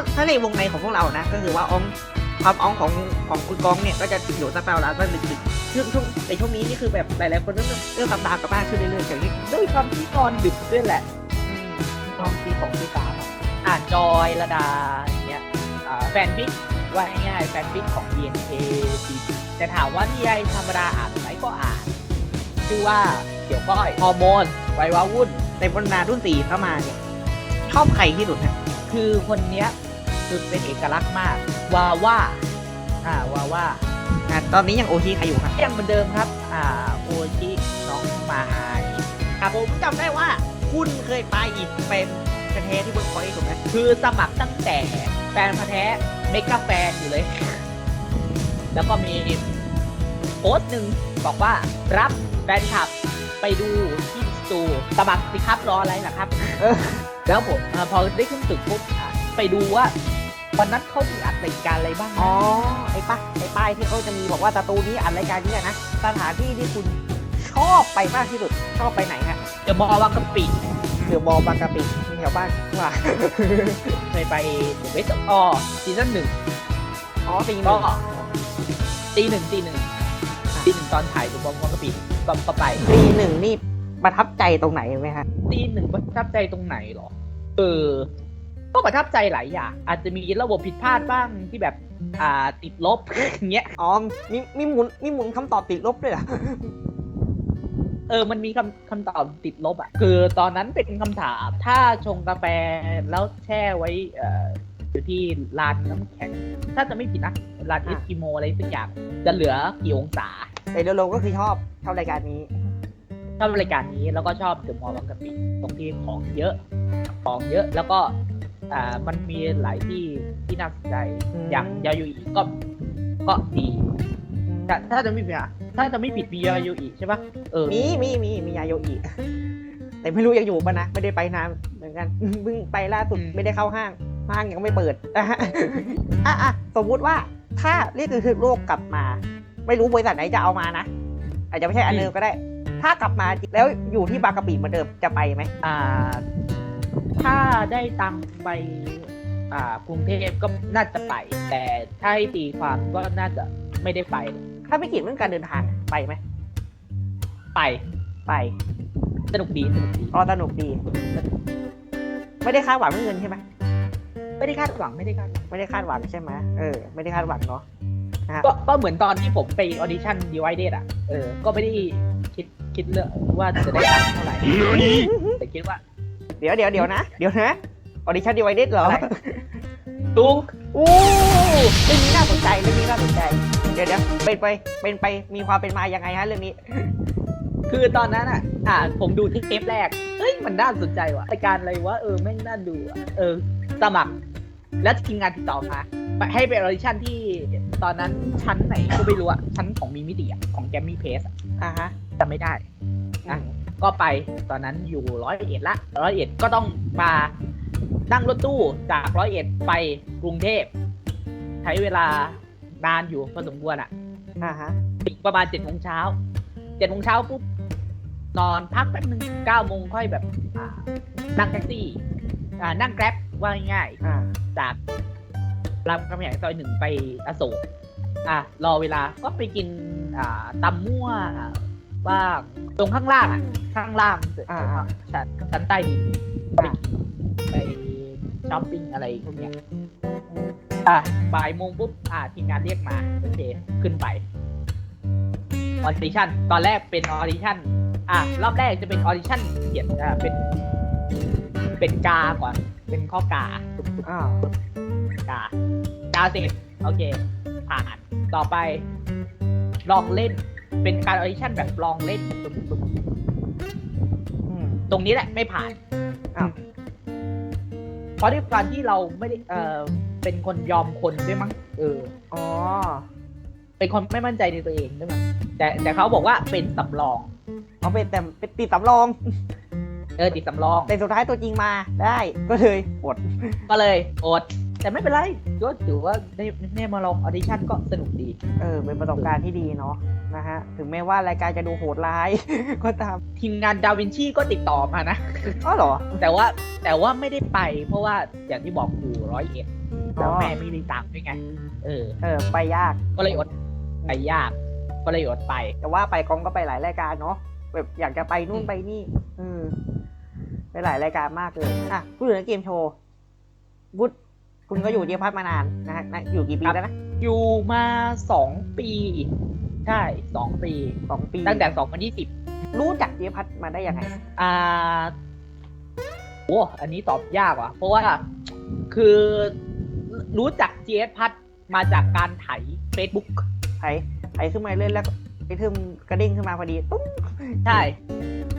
าถ้าในวงในของพวกเรานะ ก็คือว่าอองความอองของของคุณกองเนี่ยก็จะอยู่สักประมาณสักดึกๆช่วงช่วงในช่วงนี้นี่คือแบบหลายๆคนเริ่มเริ่มตามตามๆกันมากขึ้นเรื่อยๆอย่างนี้ด้วยความที่นอนดึกด้วยแหละนอนตีสองตีสามอะอ่านจอยระดาอย่างเงี้ยอ่าแฟนฟิกว่าง่ายๆแฟนฟิกของ BNK แต่ถามว่านิยายธรรมดาอ่านไหมก็อ่านชื่อว่าเกี่ยวก้อยฮอร์โมนไวยวาวุ่นในบรรดารุ่นสี่เข้ามาเนี่ยชอบใครที่สุดนะคือคนเนี้ย คือเป็นเอกลักษณ์มาก วาว่าอ่าวาว่าอะตอนนี้ยังโอชีใครอยู่ครับยังเหมือนเดิมครับ อ่าโอชิน้องไม้อะผมจำได้ว่า คุณเคยไปอีกเป็นประเทศที่เวิร์กพอยต์ถูกไหมคือสมัครตั้งแต่แฟนพันธ์แท้เมกาแฟนอยู่เลย แล้วก็มีโพสต์หนึ่งบอกว่ารับแฟนคลับไปดูที่สตูสมัครสิครับรออะไรล่ะครับ แล้วผมพอได้ขึ้นตึกปุ๊บไปดูว่า วันนั้นเขามีอัดรายการอะไรบ้างนะอ๋อไอ้ป้าไอ้ป้ายที่เขาจะมีบอกว่าสตูนี้อัดรายการนี้อะนะสถานที่ที่คุณชอบไปมากที่สุดชอบไปไหนฮะเดี๋ยวมอวังกะปิเดือบอลบางกะปิแถวบ้านว่า เคยไปเดอะเวสต์ออซีซั่นหนึ่งอ๋อปีก็นี้ตีหนึ่งตีหนึ่งตีหนึ่งตอนถ่ายดูบอลวังกะปิก็ก็ไปปีหนึ่งนี่ประทับใจตรงไหนไหมฮะตีหนึ่งประทับใจตรงไหนเหรอเออ ก็ประทับใจหลายอย่าง อาจจะมีระบบผิดพลาดบ้างที่แบบอ่าติดลบอย่างเงี้ยอ๋อมีมีหมุนมีหมุนคำตอบติดลบด้วยเหรอเออ มันมีคำคำตอบติดลบอะ คือตอนนั้นเป็นคำถาม ถ้าชงกาแฟแล้วแช่ไว้เอ่ออยู่ที่ลานน้ำแข็ง ถ้าจะไม่ผิดนะลานเอสกิโมอะไรสักอย่าง จะเหลือกี่องศา แต่โดยรวมก็คือชอบชอบรายการนี้ ชอบรายการนี้แล้วก็ชอบเดอะมอลล์บางกะปิตรงที่ของเยอะ ของเยอะแล้วก็ อ่ามันมีหลายที่ที่น่าสนใจอืมอย่างยาโยอิก็ก็ดีถ้าถ้าจะไม่ผิดอะถ้าจะไม่ผิดมียาโยอิใช่ปะเออมีมีมีมียาโยอิแต่ไม่รู้ยังอยู่ปะนะไม่ได้ไปนานเหมือนกันเพิ่งไปล่าสุดไม่ได้เข้าห้างห้างยังไม่เปิดอะฮะอะอะสมมุติว่าถ้าเรียกคือโลกกลับมา ไม่รู้บริษัทไหนจะเอามานะอาจจะไม่ใช่อันเดิมก็ได้ ถ้ากลับมาแล้วอยู่ที่บางกะปิเหมือนเดิมจะไปไหมอ่า ถ้าได้ตังค์ไปอ่ากรุงเทพก็น่าจะไป แต่ถ้าให้ตีความก็น่าจะไม่ได้ไป ถ้าไม่เกี่ยวเรื่องการเดินทางไปไหมไปไปสนุกดีสนุกดีอ๋อสนุกดี ไม่ได้คาดหวังเรื่องเงินใช่ไหมไม่ได้คาดหวังไม่ได้คาดหวังไม่ได้คาดหวังใช่ไหมเออไม่ได้คาดหวังเนาะก็ก็เหมือนตอนที่ผมไปออดิชั่น Divided อะเออก็ไม่ได้คิดคิดเรื่องว่าจะได้ตังค์เท่าไหร่แต่คิดว่า เดี๋ยวเดี๋ยวเดี๋ยวนะ เดี๋ยวนะ ออดิชั่นดีไวเดเหรออะไรตุงอู้เรื่องนี้น่าสนใจเรื่องนี้น่าสนใจ เดี๋ยวเดี๋ยวเป็นไปเป็นไปมีความเป็นมายังไงฮะเรื่องนี้ คือตอนนั้นอะ อ่าผมดูที่เทปแรกเฮ้ยมันน่าสนใจว่ะรายการอะไรวะเออแม่งน่าดูอะเออสมัคร แล้วทีมงานติดต่อมาไปให้ไปออดิชั่นที่ตอนนั้นชั้นไหนก็ไม่รู้อะชั้นของมีมิติอะของแกมมี่เพสอ่าฮะจำไม่ได้อะ ก็ไปตอนนั้นอยู่ร้อยเอ็ดละร้อยเอ็ดก็ต้องมานั่งรถตู้จากร้อยเอ็ดไปกรุงเทพ ใช้เวลานานอยู่พอสมควรอะอ่าฮะถึงประมาณเจ็ดโมงเช้าเจ็ดโมงเช้าปุ๊บนอนพักแป๊บนึงเก้าโมงค่อยแบบอ่านั่งแท็กซี่อ่านั่งแกร็บว่าง่ายอ่าๆจากรามคำแหงซอยหนึ่งไปอโศกอะรอเวลาก็ไปกินอ่าตำมั่ว บ้างตรงข้างล่างอะข้างล่างอ่าชั้นชั้นใต้ดินไปไปช้อปปิ้งอะไรพวกเนี้ยอะบ่ายโมงปุ๊บอ่าทีมงานเรียกมาโอเคขึ้นไปออดิชั่นตอนแรกเป็นออดิชั่นอะรอบแรกจะเป็นออดิชั่นเขียนอ่าเป็น เป็นกาก่อน เป็นข้อกาอ่ากากาเสร็จโอเค ผ่านต่อไป ลองเล่น เป็นการออดิชั่นแบบลองเล่นปึ๊บปึ๊บอืมตรงนี้แหละไม่ผ่านอ้าวเพราะด้วยความที่เราไม่ได้เออเป็นคนยอมคนด้วยมั้งเอออ๋อเป็นคนไม่มั่นใจในตัวเองด้วยมั้งแต่แต่เขาบอกว่าเป็นสำรองเอาเป็นแต่เป็นติดสำรอง เออติดสำรองแต่สุดท้ายตัวจริงมาได้ ก็เลยอดก็เลยอด แต่ไม่เป็นไรก็ถือว่าได้ได้มาลองออดิชั่นก็สนุกดี เออ เป็นประสบการณ์ที่ดีเนาะนะฮะ ถึงแม้ว่ารายการจะดูโหดร้าย ก็ตาม ทีมงานดาวินชีก็ติดต่อมานะอ๋อเหรอ แต่ว่าแต่ว่าไม่ได้ไป เพราะว่าอย่างที่บอกอยู่ร้อยเอ็ดแล้วอ๋อแม่ไม่มีตังค์ด้วยไง เออ เออ ไปยาก ก็เลยอดไปยาก ก็เลยอดไป แต่ว่าไปกองก็ไปหลายรายการเนาะ แบบอยากจะไปนู่นอืมไปนี่ อืมไปหลายรายการมากเลย อะพูดถึงเกมโชว์วุฒ คุณก็อยู่เดียพัทมานานนะฮะนะอยู่กี่ปีแล้วนะอยู่มาสองปี ใช่สองปี สองปีตั้งแต่สองพันยี่สิบรู้จักเดียพัทมาได้ยังไง อ่าโอ้อันนี้ตอบยากว่ะ เพราะว่าคือรู้จักเจสพัดมาจากการไถ Facebook ไถไถขึ้นมาเล่นแล้วก็ไอทึมกระเด้งขึ้นมาพอดีปุ๊บใช่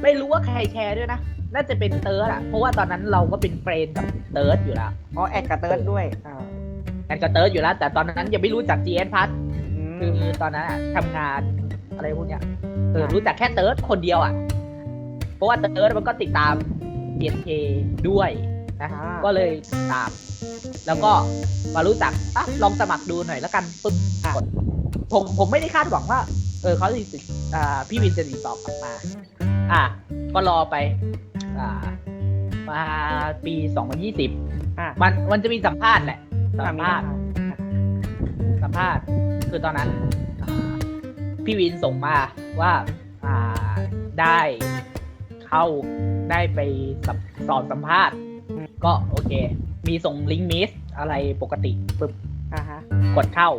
ไม่รู้ว่าใครแชร์ด้วยนะ น่าจะเป็นเติร์ดอะเพราะว่าตอนนั้นเราก็เป็นเฟรนด์กับเติร์ดอยู่แล้วอ๋อแอดกับเติร์ดด้วยอ่ากันกับเติร์ดอยู่แล้ว แต่ตอนนั้นยังไม่รู้จัก GS พัดอืคือมตอนนั้นอะทำงานอะไรพวกเนี้ยเออรู้จักแค่เติร์ดคนเดียวอะเพราะว่าเติร์ดมันก็ติดตาม GNK ด้วยนะอ่าก็เลยตาม แล้วก็มารู้จักอะลองสมัครดูหน่อยแล้วกันปึ๊บอะกดผมผมไม่ได้คาดหวังว่า เออเขาจะติดอ่าพี่วินจะติดต่อกลับมา อะก็รอไป อ่า มาปี2020อะมันมันจะมีสัมภาษณ์แหละอะสัมมีภาษณ์สัมภาษณ์คือตอนนั้นอ่าพี่วินส่งมาว่าอ่าได้เข้าได้ไปสัมสอบสัมภาษณ์ ก็โอเค มีส่งลิงก์มิสอะไรปกติปึ๊บอ่าฮะกดเข้า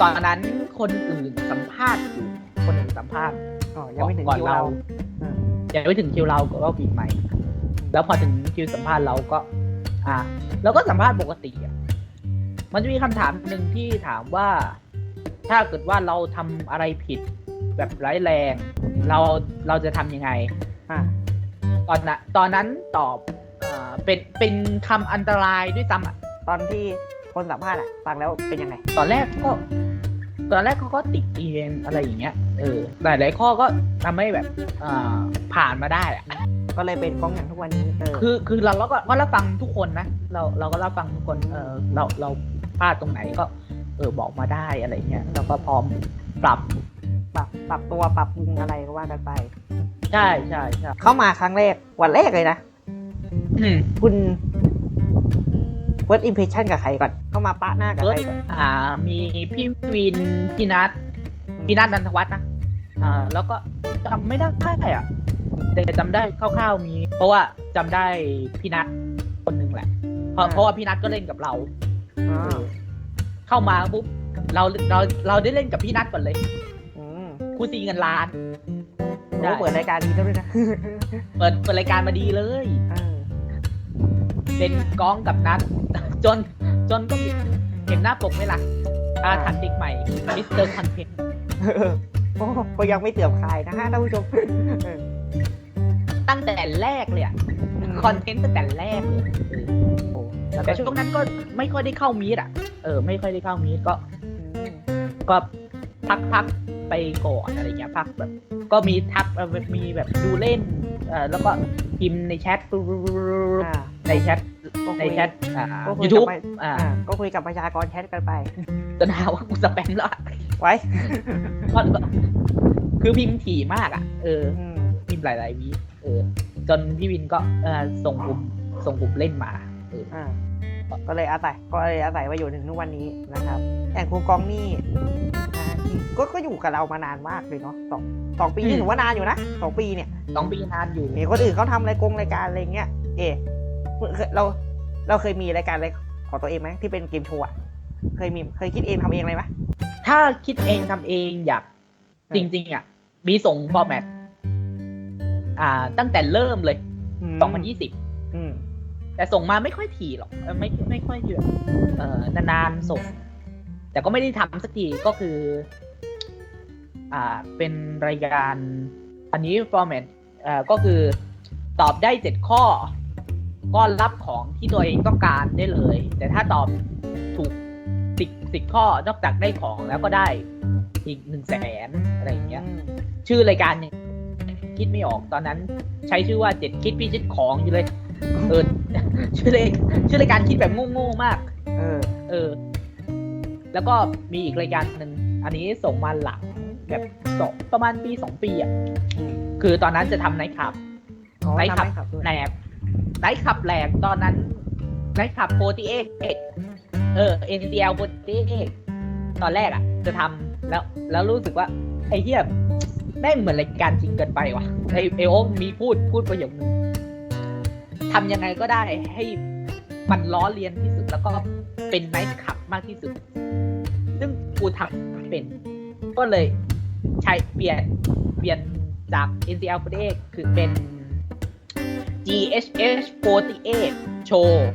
ตอนนั้นคนอื่นสัมภาษณ์อยู่คนอื่นสัมภาษณ์ อ๋อยังไม่ถึงก่อนคิวเรา เราอืม ยังไม่ถึงคิวเราก็ปิดใหม่ แล้วพอถึงคิวสัมภาษณ์เราก็ อ่าเราก็สัมภาษณ์ปกติอะมันจะมีคำถามหนึ่งที่ถามว่า ถ้าเกิดว่าเราทำอะไรผิดแบบร้ายแรง เราเราจะทำยังไง อะตอนนั้นตอนนั้นตอบอ่าเป็นเป็นคำอันตรายด้วยซ้ำอะตอนที่คนสัมภาษณ์อะฟังแล้วเป็นยังไง ตอนแรกก็ ตอนแรกเขาก็ติดเองอะไรอย่างเงี้ย เออหลายหลายๆข้อก็ทำให้แบบอ่าผ่านมาได้อะก็เลยเป็นกองอย่างทุกวันนี้เออคือคือเราเราก็ก็รับฟังทุกคนนะเราเราก็รับฟังทุกคนเออเราเราพลาดตรงไหนก็ เออบอกมาได้อะไรเงี้ยเราก็พร้อมปรับปรับปรับตัวปรับปรุงอะไรก็ว่ากันไป ใช่ใช่ใช่เข้ามาครั้งแรกวันแรกเลยนะอืม คุณ first impression กับใครก่อน เข้ามาปะหน้ากับใครก่อน อ่า มีพี่วิน พี่นัท พี่นัทนันทวัฒน์นะ อ่า แล้วก็จำไม่ได้อะแต่จำได้คร่าวๆมี เพราะว่าจำได้พี่นัทคนหนึ่งแหละ เพราะเพราะว่าพี่นัทก็เล่นกับเรา อ่าเข้ามาปุ๊บเราเราเราได้เล่นกับพี่นัทก่อนเลยอืมคู่ซีเงินล้าน โอ้เปิดรายการดีด้วยนะเปิดเปิดรายการมาดีเลย เออเป็นก้องกับนัท จนจนก็มีเห็นหน้าปกไหมล่ะอาถัดเด็กใหม่มิสเตอร์คอนเทนต์เออ โอ้ก็ยังไม่เตือบใครนะฮะท่านผู้ชมเออตั้งแต่แรกเลยอะคอนเทนต์ตั้งแต่แรกเลยเออโอ้แล้วก็แต่ช่วงนั้นก็ไม่ค่อยได้เข้ามีดอะเออ ไม่ค่อยได้เข้ามีดก็ อืมก็พักพักไปก่อนอะไรเงี้ยพักแบบ ก็มีทักเอ่อมีแบบดูเล่นเออแล้วก็พิมพ์ในแชทอ่าในแชทก็ในคุยแชทอ่าก็คุยยูทูบกับไปอ่า อ่าก็คุยกับประชากรแชทกันไป จนหาว่ากูสแปมแล้วอะไว้ก็ก็คือพิมพ์ถี่มากอะ เออ อืมพิมพ์หลายๆวิเออ จนพี่วินก็เออส่งกลุ่มส่งกลุ่มเล่นมาเอออ่าก็เลยอาศัยก็เลยอาศัยมาอยู่ถึงทุกวันนี้นะครับอย่างครูกองนี่นะก็ก็อยู่กับเรามานานมากเลยเนาะสองสองปีนี่ถือว่านานอยู่นะสองปีเนี่ย สองปีนานอยู่ เห็นคนอื่นเขาทำรายกงรายการอะไรเงี้ย เอะเคยเราเราเคยมีรายการอะไรของตัวเองไหมที่เป็นเกมโชว์อะ เคยมีเคยคิดเองทำเองอะไรไหมถ้าคิดเองทำเองอยากเออจริง ๆ อะ มีส่งฟอร์แมตอ่า ตั้งแต่เริ่มเลย ม2020 อืมแต่ส่งมาไม่ค่อยถี่หรอกเออไม่ไม่ค่อยแบบเออนานๆส่ง แต่ก็ไม่ได้ทำสักทีก็คือ อ่าเป็นรายการ อันนี้ฟอร์แมตเอ่อก็คือตอบได้เจ็ดข้อ ก็รับของที่ตัวเองต้องการได้เลย แต่ถ้าตอบถูก สิบสิบข้อนอกจากได้ของแล้วก็ได้อีกหนึ่งแสนอะไรอย่างเงี้ย ชื่อรายการยังคิดไม่ออกตอนนั้น ใช้ชื่อว่าเจ็ดคิดพิชิตของอยู่เลยเออชื่อรายชื่อรายการคิดแบบโง่ๆมาก เออ เออ แล้วก็มีอีกรายการหนึ่งอันนี้ส่งมาหลังแบบสองประมาณปีสองปีอะอืมคือตอนนั้นจะทำไนท์คลับอ๋อไลฟ์ขับทำให้ขับด้วยแหลกไนท์คลับแหลกตอนนั้นไนท์คลับโฟตีเอ็ก เออ NCL โปรเจกตอนแรกอะ จะทำแล้ว แล้วรู้สึกว่า ไอ้เหี้ยแม่งเหมือนรายการจริงเกินไปว่ะไอไอโอ๊คมีพูดพูดประโยคนึงทำยังไงก็ได้ให้มันล้อเลียนที่สุดแล้วก็เป็นไนท์ขับมากที่สุด ซึ่งกูทำเป็น ก็เลยใช้เปลี่ยนเปลี่ยนจาก NCL 48คือเป็น GHH 48 โชว์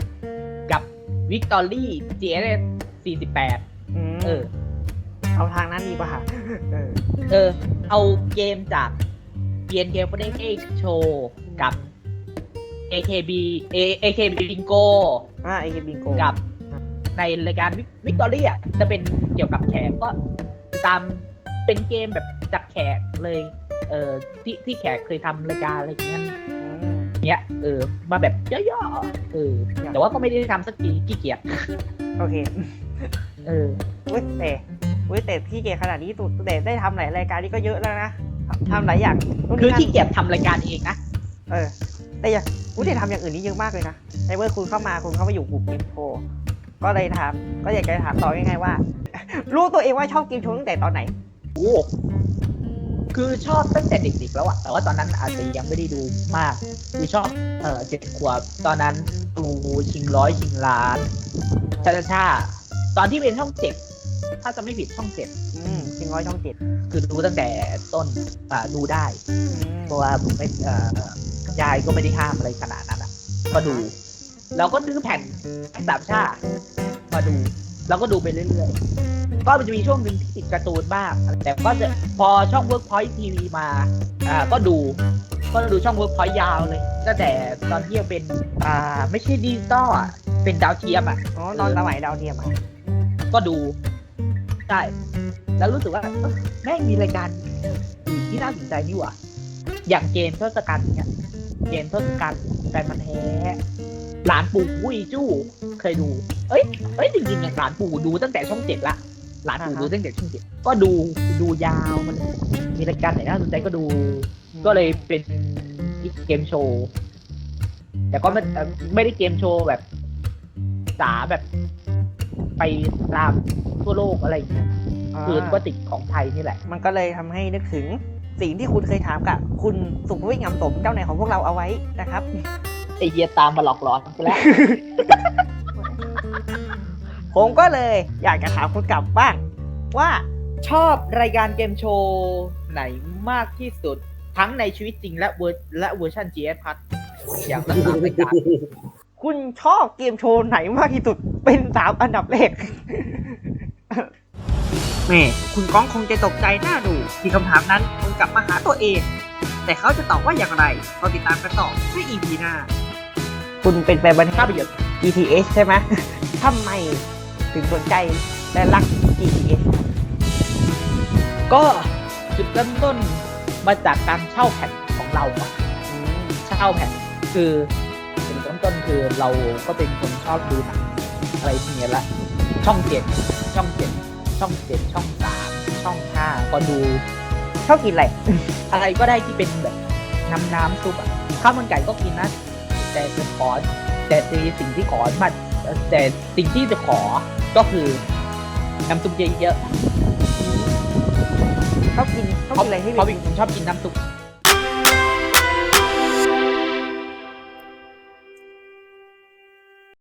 กับ Victory GS 48อืมเออ เอาทางนั้นดีป่ะเออ เออ เอาเกมจาก BNK 48โชว์กับ AKB A AKB Bingo อ่าไอเคบิงโกกับในรายการวิกตอรี่อะจะเป็นเกี่ยวกับแขกก็ตามเป็นเกมแบบจากแขกเลย เออที่ที่แขกเคยทำรายการอะไรอย่างเงี้ยอืม เนี้ยเออมาแบบย่อๆเออแต่ว่าก็ไม่ได้ทำสักทีขี้เกียจโอเคเออเว้ยแต่เว้ยแต่พี่เกขนาดนี้สุดแต่ได้ทำหลายรายการนี่ก็เยอะแล้วนะทำหลายอย่างนู่นคือนี่นั่นขี้เกียจทำรายการเองนะเออ แต่อย่างอุ้ยแต่ทำอย่างอื่นนี่เยอะมากเลยนะในเมื่อคุณเข้ามาคุณเข้ามาอยู่กลุ่มเกมโชว์ก็เลยถามก็อยากจะถามต่อยังไงว่า รู้ตัวเองว่าชอบเกมโชว์ตั้งแต่ตอนไหนโอ้ คือชอบตั้งแต่เด็กๆแล้วอะแต่ว่าตอนนั้นอาจจะยังไม่ได้ดูมาก คือชอบ เออเจ็ดขวบ ตอนนั้นดูชิงร้อยชิงล้านชาชาชาตอนที่เป็นช่องเจ็ด ถ้าจะไม่ผิดช่องเจ็ด อืมชิงร้อยช่องเจ็ด คือดูตั้งแต่ต้น อ่า ดูได้อืมเพราะว่าผมไม่เอ่อยายก็ไม่ได้ห้ามอะไรขนาดนั้นอะก็ดูแล้วก็ซื้อแผ่นสามชาติมาดูแล้วก็ดูไปเรื่อยๆ ก็มันจะมีช่วงหนึ่งที่ติดการ์ตูนบ้างแต่ก็จะพอช่อง Workpoint TV มาอ่าก็ดู ก็ดูช่อง Workpoint ยาวเลยตั้งแต่ตอนที่ยังเป็นอ่าไม่ใช่ดิจิตอลอะเป็นดาวเทียมอะอ๋อตอนสมัยดาวเทียมอะก็ดูใช่แล้วรู้สึกว่าเอ้ยแม่งมีรายการอื่นที่น่าสนใจนี่หว่าอย่างเกมทศกัณฐ์เนี่ยเกมทศกัณฐ์แฟนมันธุ์แท้หลานปู่วุ้ยจู้เคยดู เอ้ยเอ้ยจริงๆอย่างหลานปู่ดูตั้งแต่ช่องเจ็ดละ หลานปู่อ่าฮะดูตั้งแต่ช่องเจ็ดก็ดูดูยาวมัน มีรายการไหนน่าสนใจก็ดู ก็เลยเป็นเกมโชว์แต่ก็ไม่เอ่อไม่ได้เกมโชว์แบบจ๋าแบบ ไปตามทั่วโลกอะไรอย่างเงี้ยคือก็ติดของไทยนี่แหละ มันก็เลยทำให้นึกถึงสิ่งที่คุณเคยถามกับ คุณสุภวิทย์งามสมเจ้านายของพวกเราเอาไว้นะครับไอเฮียตามมาหลอกหลอนไปแล้ว ผมก็เลยอยากจะถามคุณกลับบ้าง ว่าชอบรายการเกมโชว์ไหนมากที่สุด ทั้งในชีวิตจริงและเวอร์และเวอร์ชัน GS พัทอย่างละสามรายการคุณชอบเกมโชว์ไหนมากที่สุดเป็นสามอันดับแรกแม่คุณก้องคงจะตกใจหน้าดูที่คำถามนั้นมันกลับมาหาตัวเอง แต่เขาจะตอบว่าอย่างไรเราติดตามกันต่อใน EP หน้า คุณเป็นแฟนบันภาพยนตร์ GTH ใช่ไหมทำไม ถึงสนใจและรัก GTH ก็จุดเริ่มต้นมาจากการเช่าแผ่นของเราอะอืมเช่าแผ่นคือจุดเริ่มต้นคือเราก็เป็นคนชอบดูหนังอะไรพวกเนี้ยละ ช่องเจ็ดช่องเจ็ดช่องเจ็ดช่องสามช่องห้าก็ดูชอบกินอะไรอะไรก็ได้ที่เป็นแบบน้ำน้ำซุปอะข้าวมันไก่ก็กินนะ แต่จะขอแต่สิ่งที่ขอมาแต่สิ่งที่จะขอ ก็คือน้ำซุปเยอะชอบกินชอบๆเขากินอะไรที่เขาเป็นคนชอบกินน้ำซุป